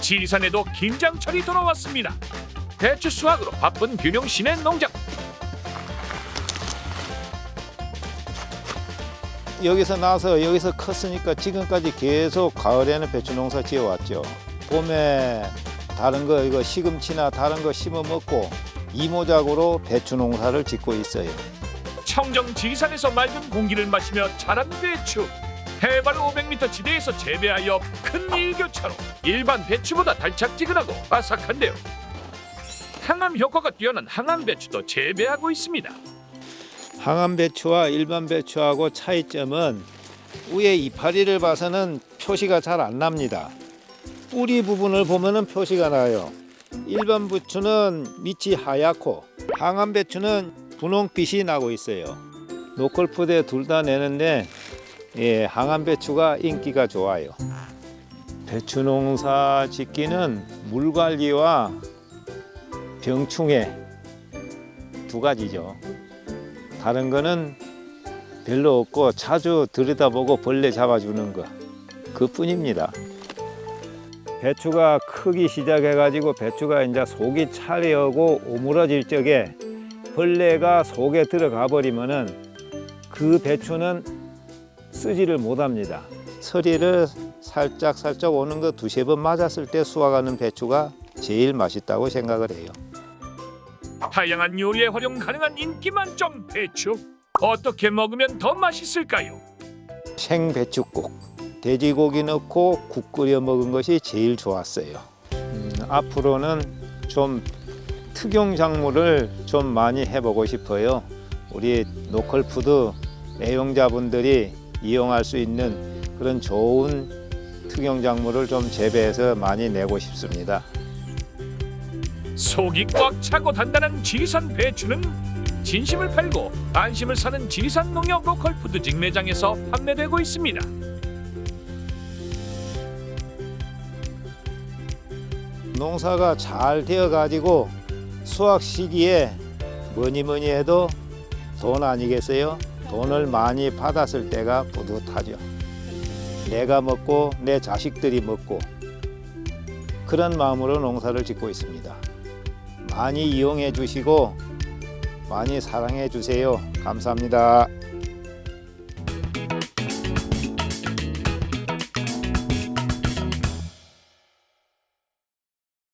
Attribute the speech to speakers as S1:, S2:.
S1: 지리산에도 김장철이 돌아왔습니다. 배추 수확으로 바쁜 균용 씨네 농장.
S2: 여기서 나서 여기서 컸으니까 지금까지 계속 가을에는 배추 농사 지어 왔죠. 봄에 다른 거 이거 시금치나 다른 거 심어 먹고 이모작으로 배추 농사를 짓고 있어요.
S1: 청정 지리산에서 맑은 공기를 마시며 자란 배추. 해발 500m 지대에서 재배하여 큰 일교차로 일반 배추보다 달짝지근하고 바삭한데요. 항암 효과가 뛰어난 항암 배추도 재배하고 있습니다.
S2: 항암 배추와 일반 배추하고 차이점은 위에 이파리를 봐서는 표시가 잘 안 납니다. 뿌리 부분을 보면은 표시가 나요. 일반 배추는 밑이 하얗고 항암 배추는 분홍빛이 나고 있어요. 노컬푸드에 둘다 내는데 예, 항암 배추가 인기가 좋아요. 배추 농사 짓기는 물 관리와 병충해 두 가지죠. 다른 거는 별로 없고 자주 들여다보고 벌레 잡아주는 거 그뿐입니다. 배추가 크기 시작해 가지고 배추가 이제 속이 차려고 오므러질 적에 벌레가 속에 들어가 버리면은 그 배추는 쓰지를 못합니다. 서리를 살짝 살짝 오는 거 두세 번 맞았을 때 수확하는 배추가 제일 맛있다고 생각을 해요.
S1: 다양한 요리에 활용 가능한 인기 만점 배추. 어떻게 먹으면 더 맛있을까요?
S2: 생배추국 돼지고기 넣고 국 끓여 먹은 것이 제일 좋았어요. 음, 앞으로는 좀 특용 작물을 좀 많이 해보고 싶어요. 우리 로컬 푸드 애용자분들이 이용할 수 있는 그런 좋은 특용 작물을 좀 재배해서 많이 내고 싶습니다.
S1: 속이 꽉 차고 단단한 지리산 배추는 진심을 팔고 안심을 사는 지리산 농협 로컬 푸드 직 매장에서 판매되고 있습니다.
S2: 농사가 잘 되어 가지고 수확 시기에 뭐니 뭐니 해도 돈 아니겠어요? 돈을 많이 받았을 때가 뿌듯하죠. 내가 먹고 내 자식들이 먹고 그런 마음으로 농사를 짓고 있습니다. 많이 이용해 주시고 많이 사랑해 주세요. 감사합니다.